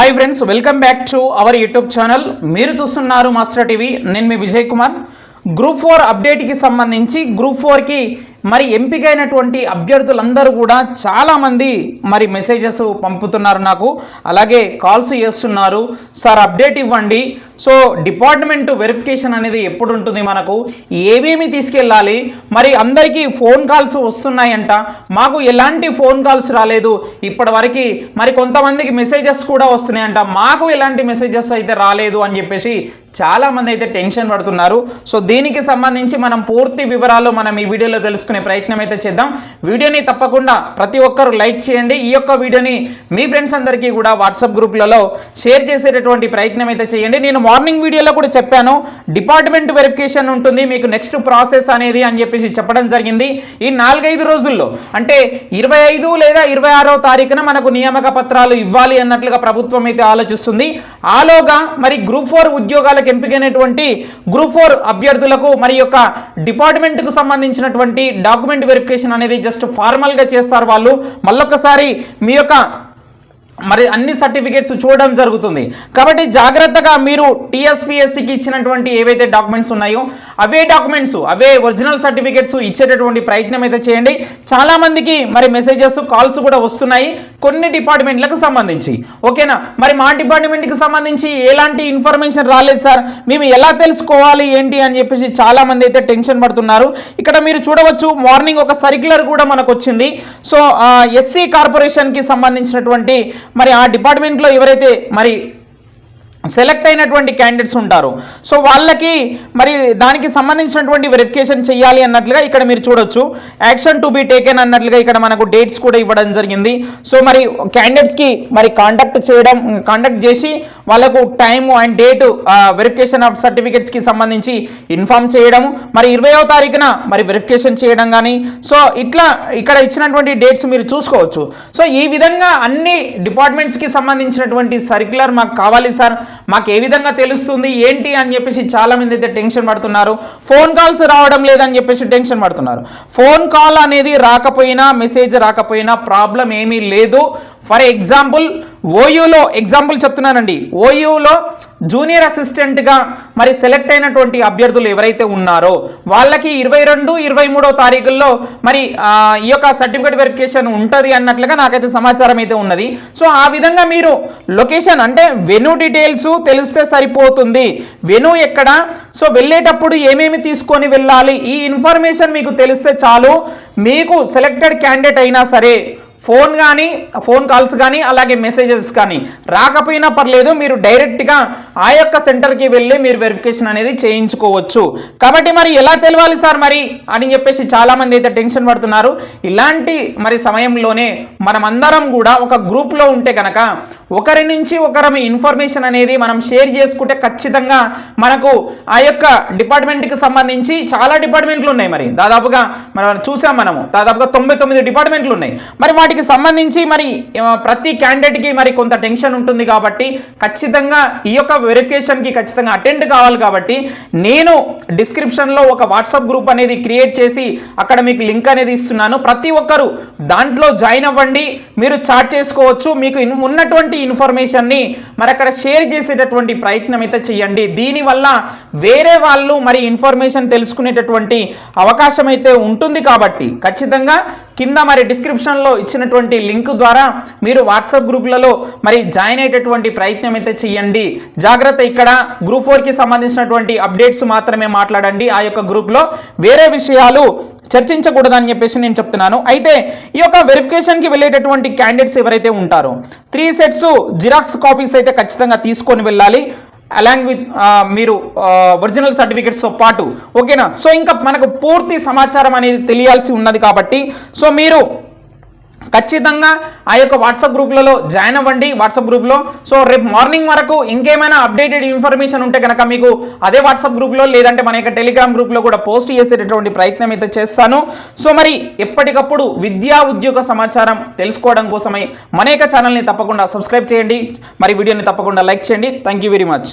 Hi friends welcome back to our YouTube channel మీరు చూస్తున్నారు master TV నేను మీ విజయ్ కుమార్ గ్రూప్ ఫోర్ అప్డేట్కి సంబంధించి గ్రూప్ ఫోర్కి మరి ఎంపికైనటువంటి అభ్యర్థులందరూ కూడా చాలామంది మరి మెసేజెస్ పంపుతున్నారు నాకు. అలాగే కాల్స్ చేస్తున్నారు. సార్ అప్డేట్ ఇవ్వండి. సో డిపార్ట్మెంట్ వెరిఫికేషన్ అనేది ఎప్పుడు ఉంటుంది మనకు? ఏమేమి తీసుకెళ్ళాలి? మరి అందరికీ ఫోన్ కాల్స్ వస్తున్నాయంట. మాకు ఎలాంటి ఫోన్ కాల్స్ రాలేదు. ఇప్పటివరకు మరి కొంతమందికి మెసేజెస్ కూడా వస్తున్నాయంట. మాకు ఎలాంటి మెసేజెస్ అయితే రాలేదు అని చెప్పేసి చాలామంది అయితే టెన్షన్ పడుతున్నారు. సో దీనికి సంబంధించి మనం పూర్తి వివరాలు మనం ఈ వీడియోలో తెలుసుకునే ప్రయత్నం అయితే చేద్దాం. వీడియోని తప్పకుండా ప్రతి ఒక్కరు లైక్ చేయండి. ఈ యొక్క వీడియోని మీ ఫ్రెండ్స్ అందరికీ కూడా వాట్సాప్ గ్రూప్లలో షేర్ చేసేటటువంటి ప్రయత్నం అయితే చేయండి. నేను మార్నింగ్ వీడియోలో కూడా చెప్పాను. డిపార్ట్మెంట్ వెరిఫికేషన్ ఉంటుంది. మీకు నెక్స్ట్ ప్రాసెస్ అనేది అని చెప్పేసి చెప్పడం జరిగింది. ఈ నాలుగైదు రోజుల్లో అంటే ఇరవై ఐదు లేదా ఇరవై ఆరో తారీఖున మనకు నియామక పత్రాలు ఇవ్వాలి అన్నట్లుగా ప్రభుత్వం అయితే ఆలోచిస్తుంది. ఆలోగా మరి గ్రూప్ ఫోర్ ఉద్యోగాలకు ఎంపికైనటువంటి గ్రూప్ ఫోర్ అభ్యర్థులకు మరి యొక్క డిపార్ట్మెంట్కు సంబంధించినటువంటి డాక్యుమెంట్ వెరిఫికేషన్ అనేది జస్ట్ ఫార్మల్గా చేస్తారు వాళ్ళు. మళ్ళొకసారి మీ యొక్క మరి అన్ని సర్టిఫికేట్స్ చూడడం జరుగుతుంది. కాబట్టి జాగ్రత్తగా మీరు టీఎస్పిఎస్సికి ఇచ్చినటువంటి ఏవైతే డాక్యుమెంట్స్ ఉన్నాయో అవే డాక్యుమెంట్స్ అవే ఒరిజినల్ సర్టిఫికేట్స్ ఇచ్చేటటువంటి ప్రయత్నం అయితే చేయండి. చాలామందికి మరి మెసేజెస్ కాల్స్ కూడా వస్తున్నాయి. కొన్ని డిపార్ట్మెంట్లకు సంబంధించి. ఓకేనా? మరి మా డిపార్ట్మెంట్కి సంబంధించి ఎలాంటి ఇన్ఫర్మేషన్ రాలేదు సార్. మేము ఎలా తెలుసుకోవాలి ఏంటి అని చెప్పేసి చాలామంది అయితే టెన్షన్ పడుతున్నారు. ఇక్కడ మీరు చూడవచ్చు మార్నింగ్ ఒక సర్క్యులర్ కూడా మనకు వచ్చింది సో ఎస్సీ కార్పొరేషన్కి సంబంధించినటువంటి మరి ఆ డిపార్ట్మెంట్లో ఎవరైతే మరి సెలెక్ట్ అయినటువంటి క్యాండిడేట్స్ ఉంటారు. సో వాళ్ళకి మరి దానికి సంబంధించినటువంటి వెరిఫికేషన్ చేయాలి అన్నట్లుగా ఇక్కడ మీరు చూడొచ్చు. యాక్షన్ టు బి టేకెన్ అన్నట్లుగా ఇక్కడ మనకు డేట్స్ కూడా ఇవ్వడం జరిగింది. సో మరి క్యాండిడేట్స్కి మరి కాంటాక్ట్ చేయడం కాంటాక్ట్ చేసి వాళ్ళకు time and date verification of సర్టిఫికేట్స్కి సంబంధించి ఇన్ఫామ్ చేయడం. మరి ఇరవయో తారీఖున మరి వెరిఫికేషన్ చేయడం కానీ సో ఇట్లా ఇక్కడ ఇచ్చినటువంటి డేట్స్ మీరు చూసుకోవచ్చు. సో ఈ విధంగా అన్ని డిపార్ట్మెంట్స్కి సంబంధించినటువంటి సర్క్యులర్ మాకు కావాలి సార్. మాకు ఏ విధంగా తెలుస్తుంది ఏంటి అని చెప్పేసి చాలా మంది అయితే టెన్షన్ పడుతున్నారు. ఫోన్ కాల్స్ రావడం లేదని చెప్పేసి టెన్షన్ పడుతున్నారు. ఫోన్ కాల్ అనేది రాకపోయినా మెసేజ్ రాకపోయినా ప్రాబ్లం ఏమీ లేదు. ఫర్ ఎగ్జాంపుల్ ఓయూలో ఎగ్జాంపుల్ చెప్తున్నానండి. ఓయూలో జూనియర్ అసిస్టెంట్గా మరి సెలెక్ట్ అయినటువంటి అభ్యర్థులు ఎవరైతే ఉన్నారో వాళ్ళకి ఇరవై రెండు ఇరవై మూడో తారీఖుల్లో మరి ఈ యొక్క సర్టిఫికేట్ వెరిఫికేషన్ ఉంటుంది అన్నట్లుగా నాకైతే సమాచారం అయితే ఉన్నది. సో ఆ విధంగా మీరు లొకేషన్ అంటే వెను డీటెయిల్స్ తెలిస్తే సరిపోతుంది. వెను ఎక్కడ? సో వెళ్ళేటప్పుడు ఏమేమి తీసుకొని వెళ్ళాలి? ఈ ఇన్ఫర్మేషన్ మీకు తెలిస్తే చాలు. మీకు సెలెక్టెడ్ క్యాండిడేట్ అయినా సరే ఫోన్ కానీ ఫోన్ కాల్స్ కానీ అలాగే మెసేజెస్ కానీ రాకపోయినా పర్లేదు మీరు డైరెక్ట్గా ఆ యొక్క సెంటర్కి వెళ్ళి మీరు వెరిఫికేషన్ అనేది చేయించుకోవచ్చు. కాబట్టి మరి ఎలా తెలవాలి సార్ మరి? అని చెప్పేసి చాలామంది అయితే టెన్షన్ పడుతున్నారు. ఇలాంటి మరి సమయంలోనే మనమందరం కూడా ఒక గ్రూప్లో ఉంటే కనుక ఒకరి నుంచి ఒకరం ఇన్ఫర్మేషన్ అనేది మనం షేర్ చేసుకుంటే ఖచ్చితంగా మనకు ఆ యొక్క డిపార్ట్మెంట్కి సంబంధించి చాలా డిపార్ట్మెంట్లు ఉన్నాయి మరి. దాదాపుగా మనం చూసాం మనము. దాదాపుగా తొంభై తొమ్మిది డిపార్ట్మెంట్లు ఉన్నాయి. మరి వాటికి సంబంధించి మరి ప్రతి క్యాండిడేట్కి మరి కొంత టెన్షన్ ఉంటుంది కాబట్టి ఖచ్చితంగా ఈ యొక్క వెరిఫికేషన్కి ఖచ్చితంగా అటెండ్ కావాలి కాబట్టి నేను డిస్క్రిప్షన్లో ఒక వాట్సాప్ గ్రూప్ అనేది క్రియేట్ చేసి అక్కడ మీకు లింక్ అనేది ఇస్తున్నాను. ప్రతి ఒక్కరు దాంట్లో జాయిన్ అవ్వండి. మీరు చాట్ చేసుకోవచ్చు. మీకు ఉన్నటువంటి ఇన్ఫర్మేషన్ని మరి అక్కడ షేర్ చేసేటటువంటి ప్రయత్నం అయితే చేయండి. దీనివల్ల వేరే వాళ్ళు మరి ఇన్ఫర్మేషన్ తెలుసుకునేటటువంటి అవకాశం అయితే ఉంటుంది కాబట్టి ఖచ్చితంగా కింద మరి డిస్క్రిప్షన్లో ఇచ్చినటువంటి లింక్ ద్వారా మీరు వాట్సాప్ గ్రూప్లలో మరి జాయిన్ అయ్యేటటువంటి ప్రయత్నం అయితే చేయండి. జాగ్రత్త ఇక్కడ గ్రూప్ ఫోర్కి సంబంధించినటువంటి అప్డేట్స్ మాత్రమే మాట్లాడండి. ఆ యొక్క గ్రూప్లో వేరే విషయాలు చర్చించకూడదని చెప్పేసి నేను చెప్తున్నాను. అయితే ఈ యొక్క వెరిఫికేషన్కి వెళ్ళేటటువంటి క్యాండిడేట్స్ ఎవరైతే ఉంటారో త్రీ సెట్స్ జిరాక్స్ కాపీస్ అయితే ఖచ్చితంగా తీసుకొని వెళ్ళాలి. అలాంగ్ విత్ మీరు ఒరిజినల్ సర్టిఫికెట్స్తో పాటు ఓకేనా సో ఇంకా మనకు పూర్తి సమాచారం అనేది తెలియాల్సి ఉన్నది కాబట్టి సో మీరు ఖచ్చితంగా ఆ యొక్క వాట్సాప్ గ్రూప్లలో జాయిన్ అవ్వండి వాట్సాప్ గ్రూప్లో. సో రేపు మార్నింగ్ వరకు ఇంకేమైనా అప్డేటెడ్ ఇన్ఫర్మేషన్ ఉంటే కనుక మీకు అదే వాట్సాప్ గ్రూప్లో లేదంటే మన యొక్క టెలిగ్రామ్ గ్రూప్లో కూడా పోస్ట్ చేసేటటువంటి ప్రయత్నం అయితే చేస్తాను. సో మరి ఎప్పటికప్పుడు విద్యా ఉద్యోగ సమాచారం తెలుసుకోవడం కోసమై మన యొక్క ఛానల్ని తప్పకుండా సబ్స్క్రైబ్ చేయండి. మరి వీడియోని తప్పకుండా లైక్ చేయండి. Thank you very much